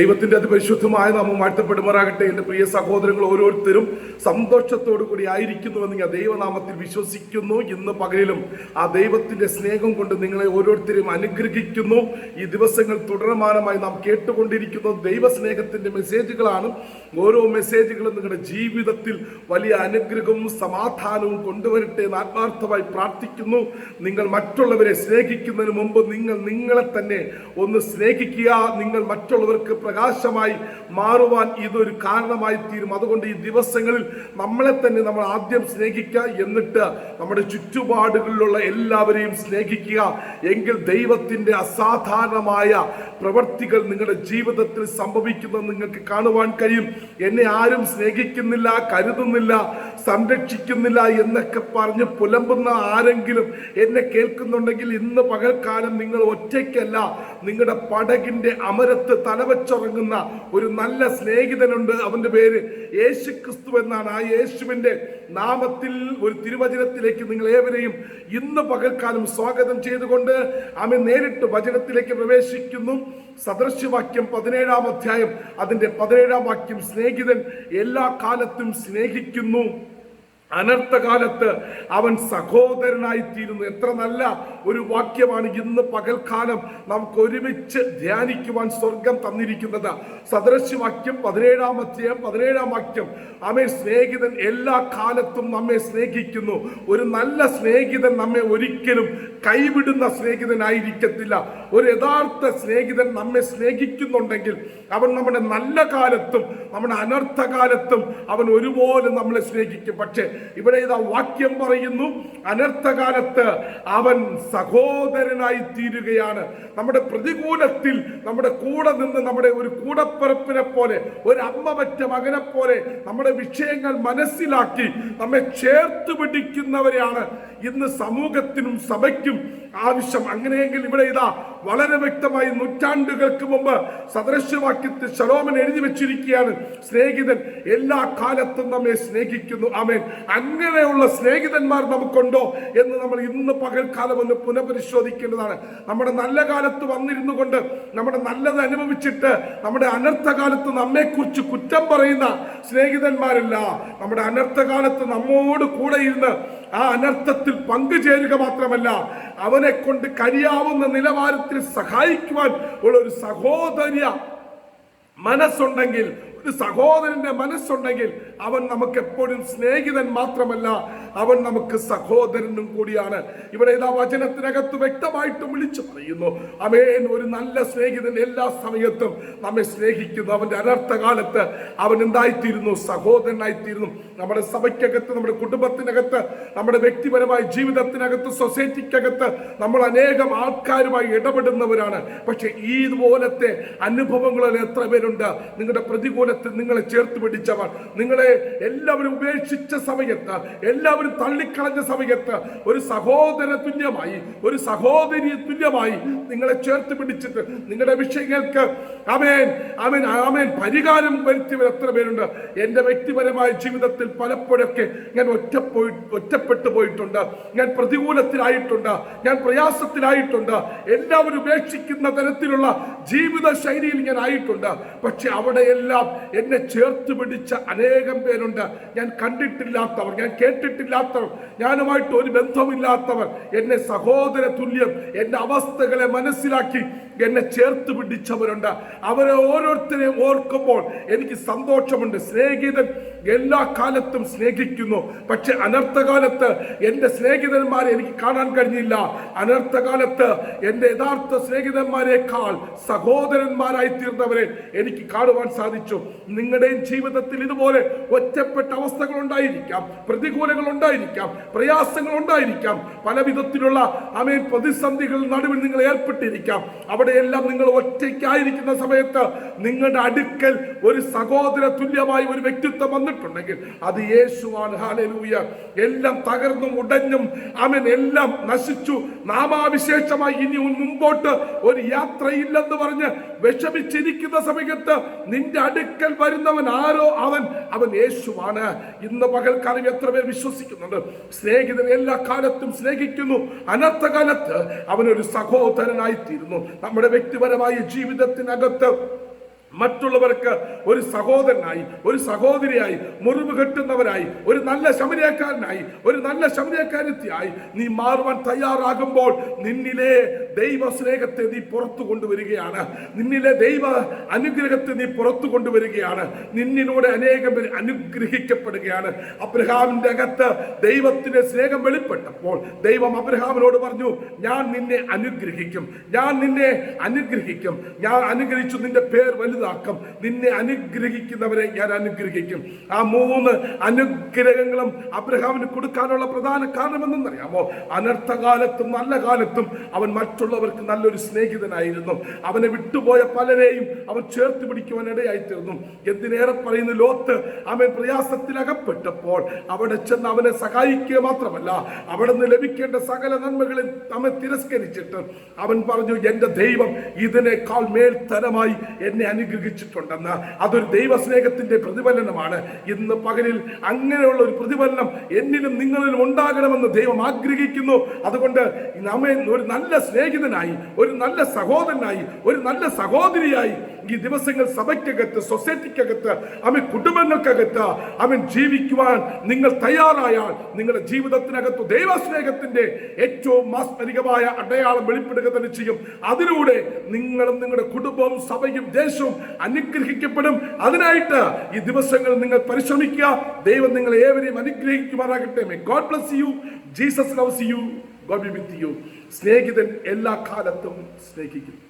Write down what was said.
ദൈവത്തിന്റെ അതിപരിശുദ്ധമായ നാമം വാഴ്ത്തപ്പെടുമാറാകട്ടെ. എന്റെ പ്രിയ സഹോദരങ്ങൾ ഓരോരുത്തരും സന്തോഷത്തോടു കൂടി ആയിരിക്കുന്നുവെന്ന് ഞാൻ ദൈവനാമത്തിൽ വിശ്വസിക്കുന്നു. ഇന്ന് പകലിലും ആ ദൈവത്തിന്റെ സ്നേഹം കൊണ്ട് നിങ്ങളെ ഓരോരുത്തരും അനുഗ്രഹിക്കുന്നു. ഈ ദിവസങ്ങൾ തുടർമാനമായി നാം കേട്ടുകൊണ്ടിരിക്കുന്ന ദൈവസ്നേഹത്തിന്റെ മെസ്സേജുകളാണ്. ഓരോ മെസ്സേജുകളും നിങ്ങളുടെ ജീവിതത്തിൽ വലിയ അനുഗ്രഹവും സമാധാനവും കൊണ്ടുവരട്ടെ എന്ന് ആത്മാർത്ഥമായി പ്രാർത്ഥിക്കുന്നു. നിങ്ങൾ മറ്റുള്ളവരെ സ്നേഹിക്കുന്നതിന് മുമ്പ് നിങ്ങൾ നിങ്ങളെ തന്നെ ഒന്ന് സ്നേഹിക്കുക. നിങ്ങൾ മറ്റുള്ളവർക്ക് പ്രകാശമായി മാറുവാൻ ഇതൊരു കാരണമായി തീരും. അതുകൊണ്ട് ഈ ദിവസങ്ങളിൽ നമ്മളെ തന്നെ നമ്മൾ ആദ്യം സ്നേഹിക്കുക എന്നിട്ട് നമ്മുടെ ചുറ്റുപാടുകളിലുള്ള എല്ലാവരെയും സ്നേഹിക്കുക. എങ്കിൽ ദൈവത്തിന്റെ അസാധാരണമായ പ്രവൃത്തികൾ നിങ്ങളുടെ ജീവിതത്തിൽ സംഭവിക്കുന്നത് നിങ്ങൾക്ക് കാണുവാൻ കഴിയും. എന്നെ ആരും സ്നേഹിക്കുന്നില്ല കരുതുന്നില്ല സംരക്ഷിക്കുന്നില്ല എന്നൊക്കെ പറഞ്ഞ് പുലമ്പുന്ന ആരെങ്കിലും എന്നെ കേൾക്കുന്നുണ്ടെങ്കിൽ ഇന്ന് പകൽക്കാലം നിങ്ങൾ ഒറ്റയ്ക്കല്ല. നിങ്ങളുടെ പടകിന്റെ അമരത്ത് തലവച്ചുറങ്ങുന്ന ഒരു നല്ല സ്നേഹിതനുണ്ട്. അവന്റെ പേര് യേശു ക്രിസ്തു എന്നാണ്. ആ യേശുവിന്റെ നാമത്തിൽ ഒരു തിരുവചനത്തിലേക്ക് നിങ്ങൾ ഏവരെയും ഇന്ന് പകൽക്കാലം സ്വാഗതം ചെയ്തുകൊണ്ട് ആമെ നേരിട്ട് വചനത്തിലേക്ക് പ്രവേശിക്കുന്നു. സദൃശ്യവാക്യം പതിനേഴാം അധ്യായം. അതിന്റെ പതിനേഴാം വാക്യം സ്നേഹിതൻ എല്ലാ കാലത്തും സ്നേഹിക്കുന്നു. അനർത്ഥകാലത്ത് അവൻ സഹോദരനായി തീരുന്നു എത്ര നല്ല ഒരു വാക്യമാണ് ഇന്ന് പകൽക്കാലം നമുക്ക് ഒരുമിച്ച് ധ്യാനിക്കുവാൻ സ്വർഗം തന്നിരിക്കുന്നത്. സദൃശ്യവാക്യം പതിനേഴാം അധ്യായം പതിനേഴാം വാക്യം. അമ്മേ സ്നേഹിതൻ എല്ലാ കാലത്തും നമ്മെ സ്നേഹിക്കുന്നു. ഒരു നല്ല സ്നേഹിതൻ നമ്മെ ഒരിക്കലും കൈവിടുന്ന സ്നേഹിതനായിരിക്കത്തില്ല. ഒരു യഥാർത്ഥ സ്നേഹിതൻ നമ്മെ സ്നേഹിക്കുന്നുണ്ടെങ്കിൽ അവൻ നമ്മുടെ നല്ല കാലത്തും നമ്മുടെ അനർത്ഥകാലത്തും അവൻ ഒരുപോലെ നമ്മളെ സ്നേഹിക്കും. പക്ഷേ ഇവിടെ ഇതാ വാക്യം പറയുന്നു അനർത്ഥകാലത്ത് അവൻ സഹോദരനായി തീരുകയാണ് നമ്മുടെ പ്രതികൂലത്തിൽ നമ്മുടെ കൂടെ നിന്ന് നമ്മുടെ ഒരു കൂടപ്പറപ്പിനെ പോലെ ഒരു അമ്മ പറ്റ മകനെ പോലെ നമ്മുടെ വിഷയങ്ങൾ മനസ്സിലാക്കി നമ്മെ ചേർത്ത് പിടിക്കുന്നവരെയാണ് ഇന്ന് സമൂഹത്തിനും സഭയ്ക്കും ആവശ്യം. അങ്ങനെയെങ്കിൽ ഇവിടെ ഇതാ വളരെ വ്യക്തമായി നൂറ്റാണ്ടുകൾക്ക് മുമ്പ് സദൃശ്യവാക്യത്തിൽ ശലോമൻ എഴുതി വെച്ചിരിക്കുകയാണ് സ്നേഹിതൻ എല്ലാ കാലത്തും നമ്മെ സ്നേഹിക്കുന്നു. ആമേൻ. അങ്ങനെയുള്ള സ്നേഹിതന്മാർ നമുക്കുണ്ടോ എന്ന് നമ്മൾ ഇന്ന് പകൽക്കാലം ഒന്ന് പുനഃപരിശോധിക്കേണ്ടതാണ്. നമ്മുടെ നല്ല കാലത്ത് വന്നിരുന്നു കൊണ്ട് നമ്മുടെ നല്ലത് അനുഭവിച്ചിട്ട് നമ്മുടെ അനർത്ഥകാലത്ത് നമ്മെക്കുറിച്ച് കുറ്റം പറയുന്ന സ്നേഹിതന്മാരല്ല. നമ്മുടെ അനർത്ഥകാലത്ത് നമ്മോട് കൂടെ ഇരുന്ന് ആ അനർത്ഥത്തിൽ പങ്കുചേരുക മാത്രമല്ല അവനെ കൊണ്ട് കഴിയാവുന്ന നിലവാരത്തിൽ സഹായിക്കുവാൻ ഉള്ള ഒരു സഹോദര്യ മനസ്സുണ്ടെങ്കിൽ സഹോദരന്റെ മനസ്സുണ്ടെങ്കിൽ അവൻ നമുക്ക് എപ്പോഴും സ്നേഹിതൻ മാത്രമല്ല അവൻ നമുക്ക് സഹോദരനും കൂടിയാണ്. ഇവിടെ ഇതാ വചനത്തിനകത്ത് വ്യക്തമായിട്ടും വിളിച്ചു പറയുന്നു അമേൻ ഒരു നല്ല സ്നേഹിതൻ എല്ലാ സമയത്തും നമ്മെ സ്നേഹിക്കുന്നു. അവന്റെ അനർത്ഥകാലത്ത് അവൻ എന്തായിത്തീരുന്നു? സഹോദരനായിത്തീരുന്നു. നമ്മുടെ സഭയ്ക്കകത്ത് നമ്മുടെ കുടുംബത്തിനകത്ത് നമ്മുടെ വ്യക്തിപരമായ ജീവിതത്തിനകത്ത് സൊസൈറ്റിക്കകത്ത് നമ്മൾ അനേകം ആൾക്കാരുമായി ഇടപെടുന്നവരാണ്. പക്ഷെ ഈ പോലത്തെ അനുഭവങ്ങളിൽ എത്ര പേരുണ്ട്? നിങ്ങളുടെ പ്രതികൂലത്തിൽ നിങ്ങളെ ചേർത്ത് പിടിച്ചവർ നിങ്ങളെ എല്ലാവരും ഉപേക്ഷിച്ച സമയത്ത് എല്ലാവരും തള്ളിക്കളഞ്ഞ സമയത്ത് ഒരു സഹോദര തുല്യമായി ഒരു സഹോദരി തുല്യമായി നിങ്ങളെ ചേർത്ത് പിടിച്ചിട്ട് നിങ്ങളുടെ വിഷയങ്ങൾക്ക് അമേൻ അമേൻ അമേൻ പരിഹാരം വരുത്തിയവർ എത്ര പേരുണ്ട്? എന്റെ വ്യക്തിപരമായ ജീവിതത്തിൽ പലപ്പോഴൊക്കെ ഞാൻ ഒറ്റപ്പോയി ഒറ്റപ്പെട്ടു പോയിട്ടുണ്ട്. ഞാൻ പ്രതികൂലത്തിലായിട്ടുണ്ട്. ഞാൻ പ്രയാസത്തിലായിട്ടുണ്ട്. എല്ലാവരും ഉപേക്ഷിക്കുന്ന തരത്തിലുള്ള ജീവിത ശൈലിയിൽ ഞാൻ ആയിട്ടുണ്ട്. പക്ഷെ അവിടെയെല്ലാം എന്നെ ചേർത്ത് പിടിച്ച അനേകം പേരുണ്ട്. ഞാൻ കണ്ടിട്ടില്ലാത്തവർ ഞാൻ കേട്ടിട്ടില്ലാത്തവർ ഞാനുമായിട്ട് ഒരു ബന്ധമില്ലാത്തവർ എന്നെ സഹോദര തുല്യം എന്റെ അവസ്ഥകളെ മനസ്സിലാക്കി എന്നെ ചേർത്ത് പിടിച്ചവരുണ്ട്. അവരെ ഓരോരുത്തരെയും ഓർക്കുമ്പോൾ എനിക്ക് സന്തോഷമുണ്ട്. സ്നേഹിതൻ എല്ലാ കാലത്തും സ്നേഹിക്കുന്നു. പക്ഷെ അനർത്ഥകാലത്ത് എന്റെ സ്നേഹിതന്മാരെ എനിക്ക് കാണാൻ കഴിഞ്ഞില്ല. അനർത്ഥകാലത്ത് എന്റെ യഥാർത്ഥ സ്നേഹിതന്മാരെക്കാൾ സഹോദരന്മാരായി തീർന്നവരെ എനിക്ക് കാണുവാൻ സാധിച്ചു. നിങ്ങളുടെയും ജീവിതത്തിൽ ഇതുപോലെ ഒറ്റപ്പെട്ട അവസ്ഥകൾ ഉണ്ടായിരിക്കാം പ്രതികൂലങ്ങൾ ഉണ്ടായിരിക്കാം. പ്രയാസങ്ങൾ ഉണ്ടായിരിക്കാം. പല വിധത്തിലുള്ള അമേൻ പ്രതിസന്ധികൾ നടുവിൽ നിങ്ങൾ ഏർപ്പെട്ടിരിക്കാം. അവിടെയെല്ലാം നിങ്ങൾ ഒറ്റയ്ക്കായിരിക്കുന്ന സമയത്ത് നിങ്ങളുടെ അടുക്കൽ ഒരു സഹോദര തുല്യമായ ഒരു വ്യക്തിത്വം വന്നിട്ടുണ്ടെങ്കിൽ അത് യേശുവാണ്. ഹാലലൂയ എല്ലാം തകർന്നും ഉടഞ്ഞും അവൻ എല്ലാം നശിച്ചു. നാമാവിശേഷമായി ഇനി മുമ്പോട്ട് ഒരു യാത്രയില്ലെന്ന് പറഞ്ഞ് വിഷമിച്ചിരിക്കുന്ന സമയത്ത് നിന്റെ അടുക്കൽ വരുന്നവൻ ആരോ അവൻ? അവൻ യേശുവാണ്. ഇന്ന് പകൽക്കാലം എത്ര പേർ വിശ്വസിക്കുന്നുണ്ട്? സ്നേഹിതൻ എല്ലാ കാലത്തും സ്നേഹിക്കുന്നു. അനർത്ഥകാലത്ത് അവനൊരു സഹോദരനായിത്തീരുന്നു. നമ്മുടെ വ്യക്തിപരമായ ജീവിതത്തിനകത്ത് മറ്റുള്ളവർക്ക് ഒരു സഹോദരനായി ഒരു സഹോദരിയായി മുറിവ് കെട്ടുന്നവരായി ഒരു നല്ല ശമനക്കാരനായി ഒരു നല്ല ശമനക്കാരത്തിയായി നീ മാറുവാൻ തയ്യാറാകുമ്പോൾ നിന്നിലെ ദൈവ സ്നേഹത്തെ നീ പുറത്തു കൊണ്ടുവരികയാണ്. നിന്നിലെ ദൈവ അനുഗ്രഹത്തെ നീ പുറത്തു കൊണ്ടുവരികയാണ്. നിന്നിലൂടെ അനേകം പേർ അനുഗ്രഹിക്കപ്പെടുകയാണ്. അബ്രഹാമിന്റെ അകത്ത് ദൈവത്തിന്റെ സ്നേഹം വെളിപ്പെട്ടപ്പോൾ ദൈവം അബ്രഹാമിനോട് പറഞ്ഞു ഞാൻ നിന്നെ അനുഗ്രഹിക്കും. ഞാൻ നിന്നെ അനുഗ്രഹിക്കും. ഞാൻ അനുഗ്രഹിച്ചു നിന്റെ പേർ വലുതാക്കും. നിന്നെ അനുഗ്രഹിക്കുന്നവരെ ഞാൻ അനുഗ്രഹിക്കും. ആ മൂന്ന് അനുഗ്രഹങ്ങളും അബ്രഹാമിന് കൊടുക്കാനുള്ള പ്രധാന കാരണം എന്തെന്നറിയാമോ? അനർത്ഥകാലത്തും നല്ല കാലത്തും അവൻ മറ്റുള്ളവർക്ക് നല്ലൊരു സ്നേഹിതനായിരുന്നു. അവനെ വിട്ടുപോയ പലരെയും അവൻ ചേർത്ത് പിടിക്കുവാൻ ഇടയായിത്തീർന്നു. എന്തിനേറെ പറയുന്ന ലോത്ത്? അവൻ പ്രയാസത്തിലകപ്പെട്ടപ്പോൾ അവിടെ ചെന്ന് അവനെ സഹായിക്കുക മാത്രമല്ല അവിടെ നിന്ന് ലഭിക്കേണ്ട സകല നന്മകളിൽ അവൻ തിരസ്കരിച്ചിട്ട് അവൻ പറഞ്ഞു എന്റെ ദൈവം ഇതിനേക്കാൾ മേൽത്തരമായി എന്നെ അനുഗ്രഹിച്ചിട്ടുണ്ടെന്ന്. അതൊരു ദൈവസ്നേഹത്തിന്റെ പ്രതിഫലനമാണ്. ഇന്ന് പകലിൽ അങ്ങനെയുള്ള ഒരു പ്രതിഫലനം എന്നിലും നിങ്ങളിലും ഉണ്ടാകണമെന്ന് ദൈവം ആഗ്രഹിക്കുന്നു. അതുകൊണ്ട് നമ്മെ ഒരു നല്ല സ്നേഹിതനായി ഒരു നല്ല സഹോദരനായി ഒരു നല്ല സഹോദരിയായി ഈ ദിവസങ്ങൾ സഭയ്ക്കകത്ത് സൊസൈറ്റിക്കകത്ത് അവൻ കുടുംബങ്ങൾക്കകത്ത് അവൻ ജീവിക്കുവാൻ നിങ്ങൾ തയ്യാറായാൽ നിങ്ങളുടെ ജീവിതത്തിനകത്ത് ദൈവസ്നേഹത്തിന്റെ ഏറ്റവും മാസ്മരികമായ അടയാളം വെളിപ്പെടുക തന്നെ ചെയ്യും. അതിലൂടെ നിങ്ങളും നിങ്ങളുടെ കുടുംബവും സഭയും ദേശവും അനുഗ്രഹിക്കപ്പെടും. അതിനായിട്ട് ഈ ദിവസങ്ങൾ നിങ്ങൾ പരിശ്രമിക്കുക. ദൈവം നിങ്ങൾ ഏവരെയും അനുഗ്രഹിക്കുമാറാകട്ടെ. May God bless you Jesus loves you God be with you സ്നേഹിതൻ എല്ലാ കാലത്തും സ്നേഹിക്കും.